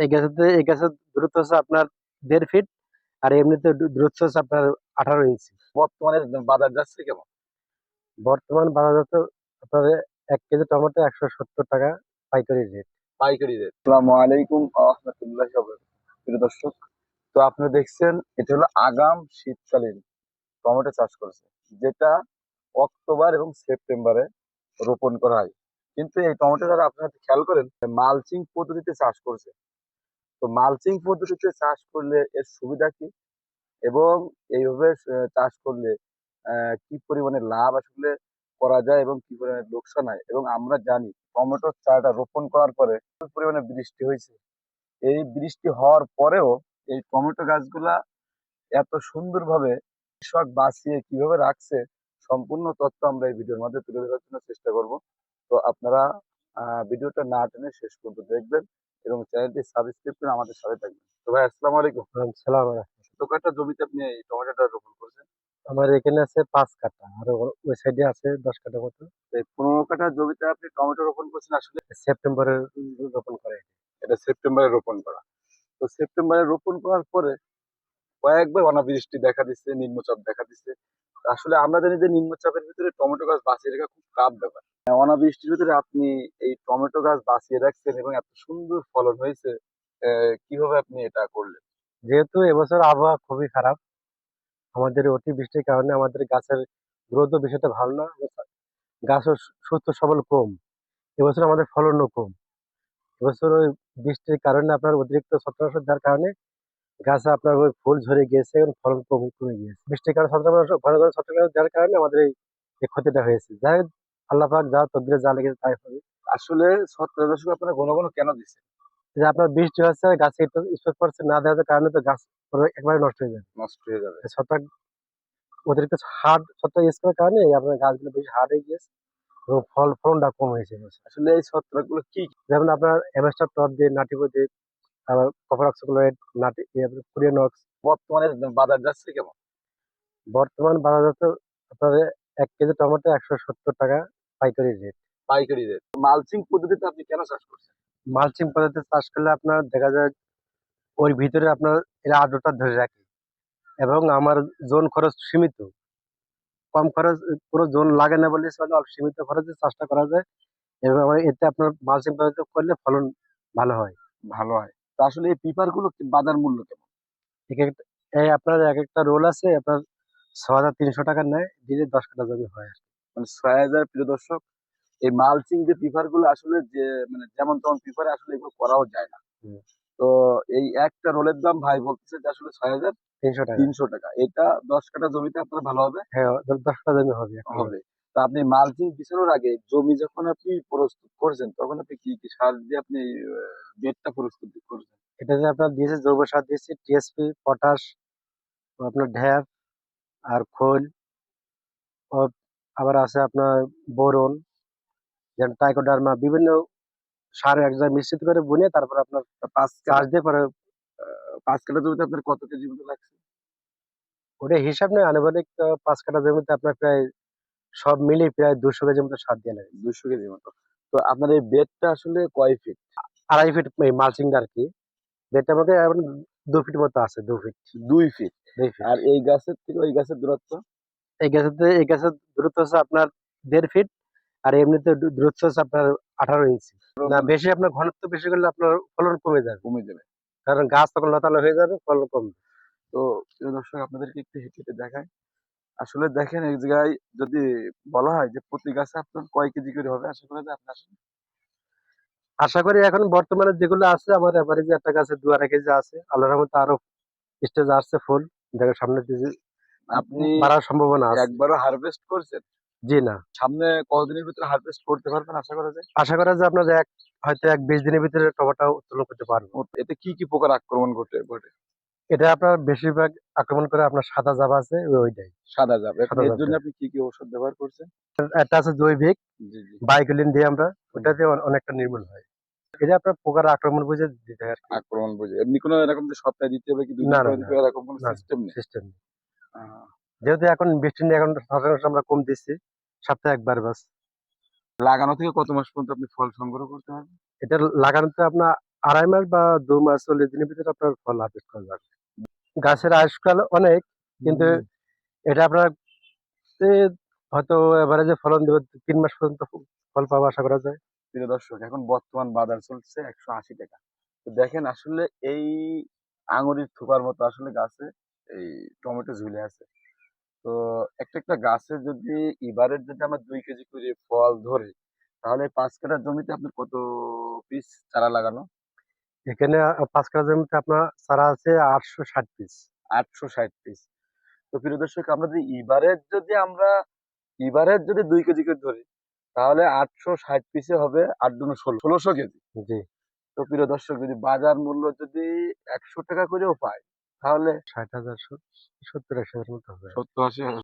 এই গাছেতে এই গাছের দূরত্ব হচ্ছে আপনার দেড় ফিট আর এমনিতে দূরত্ব হচ্ছে আপনার আঠারো ইঞ্চি বর্তমানে বাজার যাচ্ছে কেমন? বর্তমান বাজারজাত আপনার এক কেজি টমেটো একশো সত্তর টাকা পাইকারি রেট পাইকারি রেট আসসালামু আলাইকুম আহমতুল্লাহ প্রিয় দর্শক তো আপনি দেখছেন এটা হলো আগাম শীতকালীন টমেটো চাষ করেছে যেটা অক্টোবর এবং সেপ্টেম্বরে রোপণ করা হয়। কিন্তু এই টমেটো যারা আপনারা খেয়াল করেন মালচিং পদ্ধতিতে চাষ করছে তো মালচিং পদ্ধতিতে চাষ করলে এর সুবিধা কি? এবং এইভাবে চাষ করলে কি পরিমাণে লাভ আসলে করা যায় এবং কি পরিমাণে লোকসান হয়? এবং আমরা জানি টমেটোর চারাটা রোপণ করার পরে পরিমাণে বৃষ্টি হয়েছে। এই বৃষ্টি হওয়ার পরেও এই টমেটো গাছগুলা এত সুন্দরভাবে কৃষক বাঁচিয়ে কীভাবে রাখছে, সম্পূর্ণ তথ্য আমরা এই ভিডিওর মধ্যে তুলে ধরার জন্য চেষ্টা করব। তো আপনারা ভিডিওটা না টেনে শেষ পর্যন্ত দেখবেন এবং চ্যানেলটি সাবস্ক্রাইব করে আমাদের সাথে থাকবেন। তো ভাই আসসালামু আলাইকুম। সালাম তো কয়টা জমিতে আপনি এই টমেটোটা রোপণ করছেন? আমার এখানে আছে পাঁচ কাঠা আর ওই সাইডে আছে দশ কাঠা মতো। এই পনেরো কাঠা জমিতে আপনি টমেটো রোপণ করছেন আসলে? সেপ্টেম্বরে রোপণ করে এটা সেপ্টেম্বরে রোপণ করা। তো সেপ্টেম্বরে রোপণ করার পরে কয়েকবার অনাবৃষ্টি দেখা দিচ্ছে নিম্নচাপ দেখা দিচ্ছে। আসলে আমরা জানি যে নিম্নচাপের ভিতরে টমেটো গাছ বাঁচিয়ে রাখা খুব টাফ ব্যাপার। অনাবৃষ্টির ভিতরে আপনি এই টমেটো গাছ বাঁচিয়ে রাখছেন এবং এত সুন্দর ফলন হয়েছে কীভাবে আপনি এটা করলেন? যেহেতু এবছর আবহাওয়া খুবই খারাপ, আমাদের অতি বৃষ্টির কারণে আমাদের গাছের গ্রোথ বিষয়টা ভালো না, গাছও সুস্থ, সবল, কম। এবছর আমাদের ফলনও কম। এবছর ওই বৃষ্টির কারণে আপনার অতিরিক্ত ছত্রাক দেওয়ার কারণে গাছে আপনার ওই ফুল ঝরে গিয়েছে এবং ফলন কমে কমে গিয়েছে। বৃষ্টির কারণে ছত্রাক ঘন ঘন ছত্রাক দেওয়ার কারণে আমাদের এই ক্ষতিটা হয়েছে। যাই হোক, আল্লাহ পাক যা তদ্বিরে যা লেগেছে তাই হবে। আসলে ছত্রাকনাশক আপনারা ঘন ঘন কেন দিচ্ছেন? যে আপনার বৃষ্টি হচ্ছে গাছে স্প্রে করছে না দেওয়ার কারণে তো গাছ একবারে নষ্ট হয়ে যাবে। নষ্ট হয়ে যাবে। ছত্রাক অতিরিক্ত হার্ড ছত্রাক ইউজ করার কারণে আপনার গাছগুলো বেশি হার্ড হয়ে গিয়েছে এবং ফল ফলনটা কম হয়েছে। আসলে এই ছত্রাকগুলো কি কি? যেমন আপনার এমএসটার টপ দিয়ে নাটিকো দিয়ে আবার কপার অক্সিক্লোরাইড নাটি কুরিয়ানক্স বর্তমানে বাজার যাচ্ছে কেমন? বর্তমান বাজারজাত আপনার এক কেজি টমেটো একশো সত্তর টাকা পাইকারি রেট পাইকারি রেট মালচিং পদ্ধতিতে আপনি কেন চাষ করছেন? মালচিং পদ্ধতিতে চাষ করলে আপনার দেখা যায় ওর ভিতরে আপনার এরা আর্দ্রতা ধরে রাখে এবং আমার জোন খরচ সীমিত। কম খরচ পুরো জোন লাগে না বলে চলে অল্প সীমিত খরচে চাষটা করা যায় এবং আমার এতে আপনার মালচিং পদ্ধতি করলে ফলন ভালো হয়। ভালো হয়। তো আসলে এই পেপারগুলো বাজার মূল্য কেমন? এই আপনার এক একটা রোল আছে আপনার ছ হাজার তিনশো টাকা নেয় দিলে দশ কাটা জমি হয় মানে ছয় হাজার প্রিয় দর্শক এই মালচিং যে পেপারগুলো আসলে যে মানে যেমন তেমন পেপারে আসলে এগুলো করাও যায় না। তো এই একটা রোলের দাম ভাই বলতেছে যে আসলে ছয় হাজার তিনশো টাকা। তিনশো টাকা। এটা দশ কাঠা জমিতে আপনার ভালো হবে? হ্যাঁ দশ কাটা জমি হবে হবে। তা আপনি মালচিং বিছানোর আগে জমি যখন আপনি প্রস্তুত করছেন তখন আপনি কি কি সার দিয়ে আপনি বেডটা প্রস্তুত করছেন? এটাতে আপনার দিয়েছে জৈব সার দিয়েছে টিএসপি পটাশ আপনার ঢ্যাপ আর খোল আবার আছে আপনার বোরন যেমন টাইকোডার্মা বিভিন্ন সার এক জায়গায় মিশ্রিত করে বুনে তারপর আপনার পাঁচ চাষ দিয়ে পরে পাঁচ কাঠা জমিতে আপনার কত কেজি মতো লাগছে? ওটা হিসাব নেই আনুমানিক পাঁচ কাঠা জমিতে আপনার প্রায় সব মিলিয়ে প্রায় দুশো কেজি মতো সার দিয়ে লাগে দুশো কেজি মতো। তো আপনার এই বেডটা আসলে কয় ফিট? আড়াই ফিট মালচিংটা আর কি। যেটা আমাকে দু ফিট মতো আছে দু ফিট। দুই ফিট? আর এই গাছের থেকে ওই গাছের দূরত্ব? এই গাছেতে এই গাছের দূরত্ব হচ্ছে আপনার দেড় ফিট আর এমনিতে দূরত্ব হচ্ছে আপনার আঠারো ইঞ্চি। না বেশি আপনার ঘনত্ব বেশি করলে আপনার ফলন কমে যাবে। কমে যাবে। কারণ গাছ তখন লতালো হয়ে যাবে ফলন কমবে। তো দর্শক আপনাদেরকে একটু হেঁটে হেঁটে দেখায় আসলে দেখেন এক জায়গায় যদি বলা হয় যে প্রতি গাছে আপনার কয় কেজি করে হবে? আশা করা যায় আপনার আশা করি এখন বর্তমানে যেগুলো আছে আমার এবারে যে একটা গাছে দু আড়াই কেজি আছে। আল্লাহর রহমতে আরও স্টেজ আসছে ফুল। দেখো সামনে দিকে আপনি বাড়ার সম্ভাবনা আছে। একবারও হারভেস্ট করছেন? জি না। সামনে কতদিনের ভিতরে হারভেস্ট করতে পারবেন আশা করা যায়? আশা করা যায় আপনার এক হয়তো এক বিশ দিনের ভিতরে টমেটো উত্তোলন করতে পারব। এতে কি কি পোকার আক্রমণ ঘটে ঘটে? এটা আপনার বেশিরভাগ আক্রমণ করে আপনার সাদা জাবা আছে ওইটাই। সাদা এখন এর জন্য আপনি কি কি ঔষধ ব্যবহার করছেন? একটা আছে জৈবিক বাইকলিন দিয়ে আমরা ওটাতে অনে- অনেকটা নির্মূল হয়। এটা আপনার পোকার আক্রমণ বুঝে দিতে হয় আক্রমণ বুঝে। এমনি কোনো এরকম যে সপ্তাহে দিতে হবে কি দুই দিন দিতে হবে এরকম কোনো সিস্টেম নেই? সিস্টেম আহ, যেহেতু এখন বৃষ্টি নিয়ে এখন সচরাচর আমরা কম দিচ্ছি সপ্তাহে একবার বাস। লাগানো থেকে কত মাস পর্যন্ত আপনি ফল সংগ্রহ করতে পারবেন? এটা লাগানোতে আপনার আড়াই মাস বা দু মাস চল্লিশ দিনের ভিতরে আপনার ফল হারভেস্ট করা যাবে গাছের আয়ুষ্কাল অনেক কিন্তু এটা আপনার হয়তো হয়তো এভারেজে ফলন দেবে তিন মাস পর্যন্ত ফল পাওয়া আশা করা যায়। প্রিয় দর্শক এখন বর্তমান বাজার চলছে একশো আশি টাকা। তো দেখেন আসলে এই আঙুরের থোকার মতো আসলে গাছে এই টমেটো ঝুলে আছে। তো একটা একটা গাছে যদি এবারের যদি আমরা দুই কেজি করে ফল ধরে তাহলে পাঁচ কাঠা জমিতে আপনার কত পিস চারা লাগানো? এখানে পাঁচ কাঠা জমিতে আপনার চারা আছে আটশো ষাট পিস আটশো ষাট পিস তো প্রিয় দর্শক আমরা যদি এবারের যদি আমরা এবারের যদি দুই কেজি করে ধরি তাহলে আটশো ষাট পিসে হবে আট দুনো ষোলো ষোলোশো কেজি। জি। তো প্রিয় দর্শক যদি বাজার মূল্য যদি একশো টাকা করেও পায় তাহলে ষাট হাজার সত্তর আশি হাজার মতো হবে। সত্তর আশি